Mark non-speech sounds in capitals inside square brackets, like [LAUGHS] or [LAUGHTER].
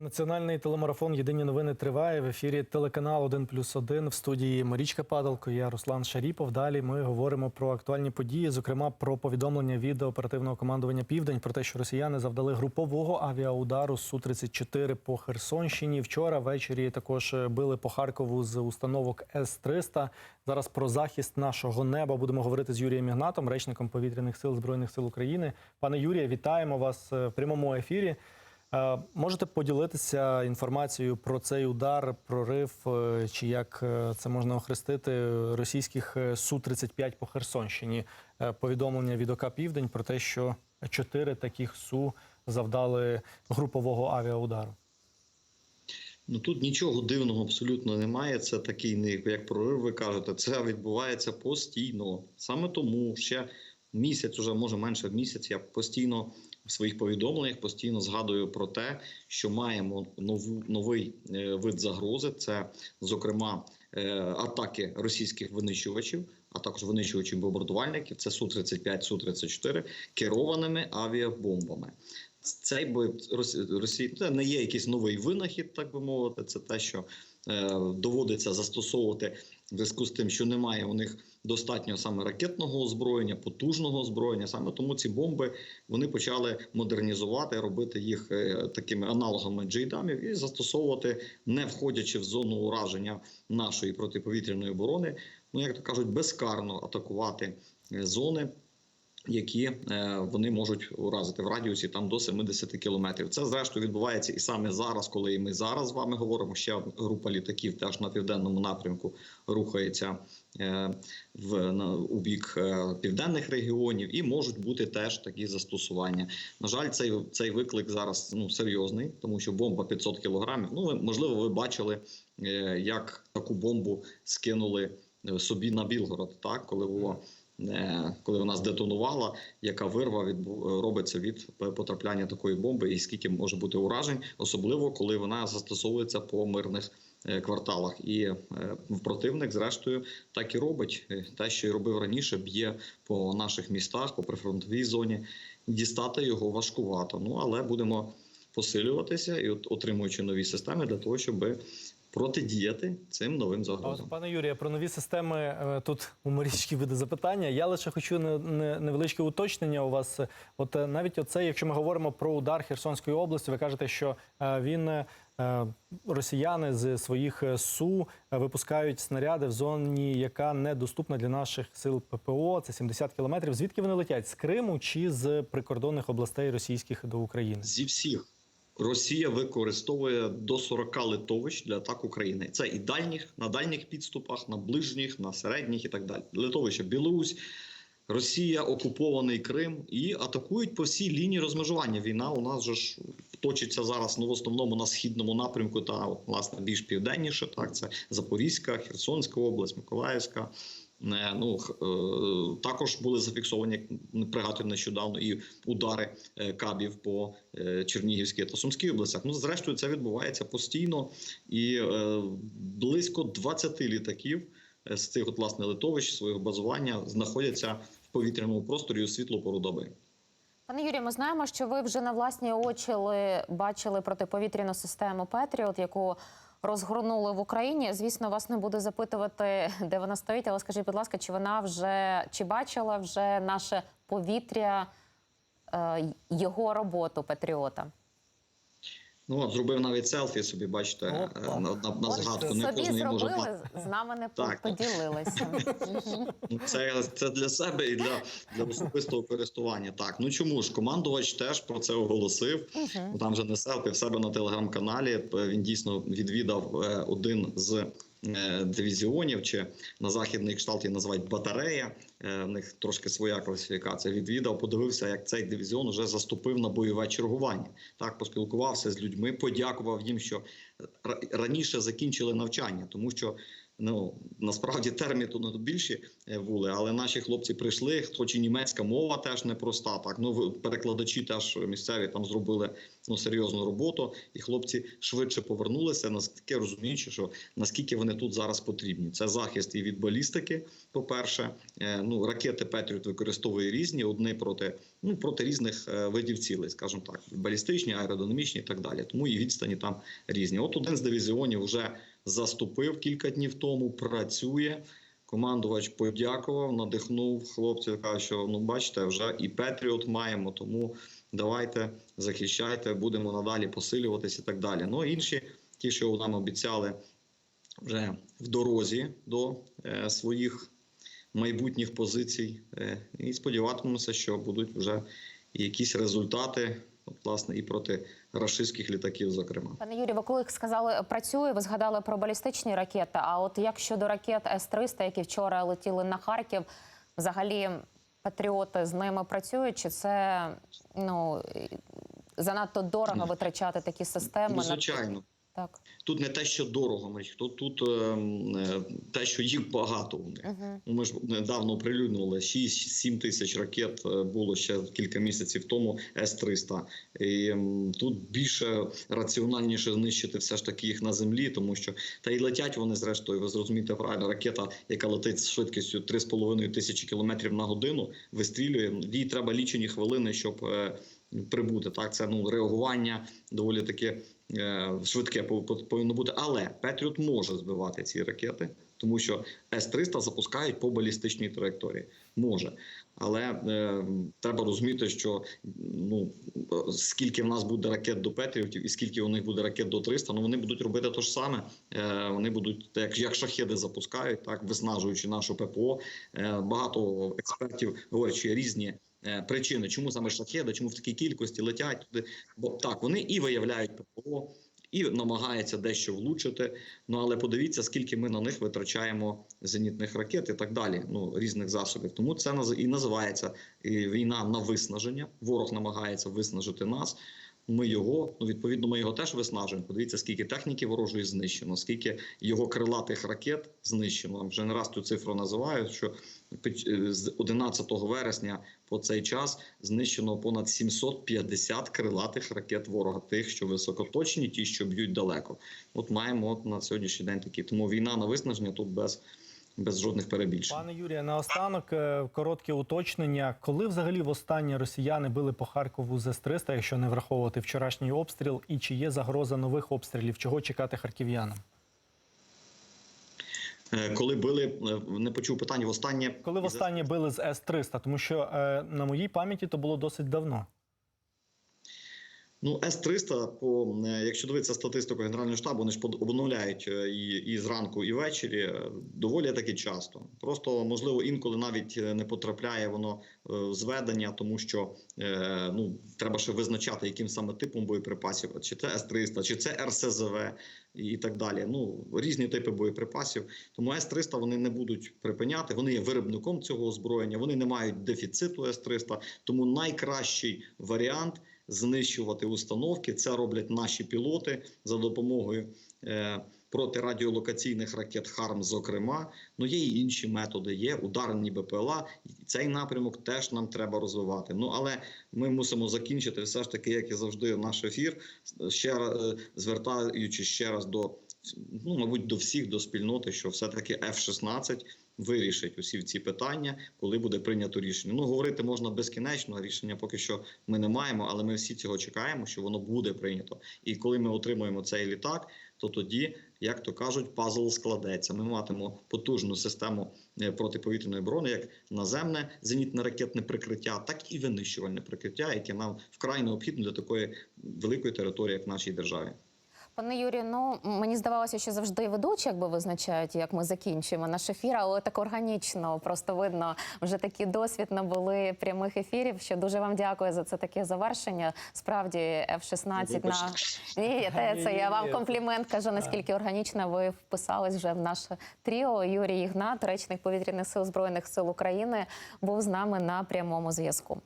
Національний телемарафон Єдині новини триває в ефірі телеканал 1 плюс 1 в студії Марічка Падалко. Я Руслан Шаріпов. Далі ми говоримо про актуальні події, зокрема про повідомлення від оперативного командування Південь про те, що росіяни завдали групового авіаудару су 34 по Херсонщині. Вчора ввечері також били по Харкову з установок С 300 Зараз про захист нашого неба будемо говорити з Юрієм Ігнатом, речником повітряних сил збройних сил України. Пане Юрія, вітаємо вас в прямому ефірі. Е, Можете поділитися інформацією про цей удар, прорив, е, чи як е, це можна охрестити російських су 35 по Херсонщині? Повідомлення від ОК Південь про те, що чотири таких су завдали групового авіаудару. Ну тут нічого дивного абсолютно немає. Це такий не як прорив. Ви кажете, це відбувається постійно. Саме тому ще місяць, уже може менше місяць. Я постійно в своїх повідомленнях постійно згадую про те, що маємо нову новий е, вид загрози. Це зокрема е, атаки російських винищувачів, а також винищувачів бомбардувальників. Це су 35 су 34 керованими авіабомбами. Цей би Росії це не є якийсь новий винахід, так би мовити. Це те, що е, доводиться застосовувати в зв'язку з тим, що немає у них достатньо саме ракетного озброєння, потужного озброєння. Саме тому ці бомби вони почали модернізувати, робити їх е, такими аналогами джейдамів і застосовувати, не входячи в зону ураження нашої протиповітряної оборони. Ну як то кажуть, безкарно атакувати е, зони які е, вони можуть уразити в радіусі там до 70 кілометрів. Це зрештою відбувається і саме зараз, коли ми зараз з вами говоримо. Ще група літаків теж на південному напрямку рухається е, в на у бік е, південних регіонів, і можуть бути теж такі застосування. На жаль, цей цей виклик зараз ну серйозний, тому що бомба 500 кілограмів. Ну ви можливо, ви бачили, як таку бомбу скинули собі на Білгород, так коли було. Е, коли вона здетонувала, яка вирва від робиться від потрапляння такої бомби, і скільки може бути уражень, особливо коли вона застосовується по мирних е, кварталах. І е, противник, зрештою, так і робить те, що й робив раніше, б'є по наших містах, по прифронтовій зоні. Дістати його важкувато. Ну але будемо посилюватися і отримуючи нові системи для того, щоб протидіяти цим новим загрозам. Пане Юрія, про нові системи е, тут у Марічки буде запитання. Я лише хочу невеличке уточнення у вас. От е, навіть оце, якщо ми говоримо про удар Херсонської області, ви кажете, що е, він росіяни з своїх су випускають снаряди в зоні, яка недоступна для наших сил ППО. Це 70 кілометрів. Звідки вони летять з Криму чи з прикордонних областей російських до України? Зі всіх. Росія використовує до 40 литовищ для атак України. Це і дальніх на дальніх підступах, на ближніх, на середніх і так далі. Литовище Білорусь, Росія, окупований Крим і атакують по всій лінії розмежування. Війна у нас же ж точиться зараз ну, в основному на східному напрямку, та власне більш південніше. Так це Запорізька, Херсонська область, Миколаївська. Ну е, також були зафіксовані пригадую нещодавно і удари е, кабів по е, Чернігівській та Сумській областях. Ну зрештою, це відбувається постійно і близько 20 літаків з цих от власне литовищ свого базування знаходяться в повітряному просторі у світло пору доби. Пане Юрію, ми знаємо, що ви вже на власні очі бачили протиповітряну систему Петріот, яку розгорнули в Україні. Звісно, вас не буду запитувати, де вона стоїть, але скажіть, будь ласка, чи вона вже чи бачила вже наше повітря е, його роботу Патріота? Ну от зробив навіть селфі собі, бачите, Опа. на, на, на згадку. Не собі зробили, може... з нами не так, поділилися. [LAUGHS] Ну, це це для себе і для для особистого користування. Так, ну чому ж командувач теж про це оголосив? Там же не селфі в себе на телеграм-каналі. Він дійсно відвідав е, один з Е, дивізіонів чи на західний кшталт її називають батарея. Е, в них трошки своя класифікація. Відвідав, подивився, як цей дивізіон вже заступив на бойове чергування. Так поспілкувався з людьми, подякував їм, що раніше закінчили навчання, тому що Ну насправді терміни тут більші е, були, але наші хлопці прийшли. Хоч і німецька мова теж непроста. Так ну перекладачі теж місцеві там зробили ну серйозну роботу, і хлопці швидше повернулися. Наскільки розуміючи, що наскільки вони тут зараз потрібні. Це захист і від балістики. По перше, ну ракети Петріот використовує різні одні проти ну проти різних е, видів цілей, скажімо так, балістичні, аеродинамічні і так далі. Тому і відстані там різні. От один з дивізіонів вже заступив кілька днів тому. Працює. Командувач подякував, надихнув хлопців. каже, що ну бачите, вже і Петріот маємо. Тому давайте захищайте, будемо надалі посилюватися і так далі. Ну інші, ті, що нам обіцяли вже в дорозі до е, своїх майбутніх позицій, е, і сподіватимемося, що будуть вже якісь результати, от, власне, і проти рашистських літаків, зокрема. Пане Юрію, ви коли сказали працює, ви згадали про балістичні ракети. А от як щодо ракет С-300, які вчора летіли на Харків, взагалі патріоти з ними працюють? Чи це ну занадто дорого витрачати такі системи? Ну, звичайно. Так. Тут не те, що дорого, Марій, тут, тут ем, е, те, що їх багато у них. Угу. Ну, Ми ж недавно оприлюднили 6-7 тисяч ракет е, було ще кілька місяців тому С-300. І м, тут більше раціональніше знищити все ж таки їх на землі, тому що та й летять вони зрештою. Ви зрозумієте правильно, ракета, яка летить з швидкістю 3,5 тисячі кілометрів на годину, вистрілює. Їй треба лічені хвилини, щоб е, прибути. Так, це ну реагування доволі таке швидке пов- пов- повинно бути. Але Петріот може збивати ці ракети, тому що С-300 запускають по балістичній траєкторії. Може. Але е, треба розуміти, що ну е, скільки в нас буде ракет до Петріотів і скільки у них буде ракет до 300, ну вони будуть робити те ж саме. Е, вони будуть як, як шахеди запускають, так виснажуючи нашу ППО. Е, багато експертів говорять, що є різні. Е, Причини, чому саме шахеди, чому в такій кількості летять туди? Бо так вони і виявляють ППО, і намагаються дещо влучити. Ну але подивіться, скільки ми на них витрачаємо зенітних ракет і так далі. Ну різних засобів. Тому це і називається війна на виснаження. Ворог намагається виснажити нас. Ми його, ну відповідно, ми його теж виснажуємо. Подивіться, скільки техніки ворожої знищено, скільки його крилатих ракет знищено. Вже не раз цю цифру називають, що е, з 11 вересня по цей час знищено понад 750 крилатих ракет ворога, тих, що високоточні, ті, що б'ють далеко. От маємо от на сьогоднішній день такі. Тому війна на виснаження тут без, без жодних перебільшень. Пане Юрія, наостанок е, коротке уточнення. Коли взагалі востаннє росіяни били по Харкову з С-300, якщо не враховувати вчорашній обстріл, і чи є загроза нових обстрілів? Чого чекати харків'янам? Е, Коли били, е, не почув питання. Востаннє Коли востаннє били з С-300? Тому що на моїй пам'яті то було досить давно. Ну, С-300, по, е, якщо дивитися статистику Генерального штабу, вони ж обновляють е, і, і зранку, і ввечері е, доволі таки часто. Просто, можливо, інколи навіть не потрапляє воно в зведення, тому що ну, треба ще визначати, яким саме типом боєприпасів, чи це С-300, чи це РСЗВ і так далі. Ну, різні типи боєприпасів. Тому С-300 вони не будуть припиняти, вони є виробником цього озброєння, вони не мають дефіциту С-300, тому найкращий варіант – знищувати установки. Це роблять наші пілоти за допомогою е, протирадіолокаційних ракет ХАРМ, зокрема. Ну є і інші методи. Є ударні БПЛА. Цей напрямок теж нам треба розвивати. Ну але ми мусимо закінчити все ж таки, як і завжди, наш ефір. Ще раз е, звертаючись ще раз до ну, мабуть, до всіх, до спільноти, що все-таки F-16 вирішить усі ці питання, коли буде прийнято рішення. Ну, говорити можна безкінечно, рішення поки що ми не маємо, але ми всі цього чекаємо, що воно буде прийнято. І коли ми отримуємо цей літак, то тоді, як то кажуть, пазл складеться. Ми матимемо потужну систему е, протиповітряної оборони, як наземне зенітне ракетне прикриття, так і винищувальне прикриття, яке нам вкрай необхідно для такої великої території, як в нашій державі. Пане Юрію, ну мені здавалося, що завжди ведучі якби визначають, як ми закінчуємо наш ефір, але так органічно, просто видно, вже такий досвід набули прямих ефірів. Що дуже вам дякую за це таке завершення. Справді F-16 на ні, [LAUGHS] те, це я вам комплімент кажу, наскільки органічно ви вписались вже в наше тріо. Юрій Ігнат, речник повітряних сил збройних сил України, був з нами на прямому зв'язку.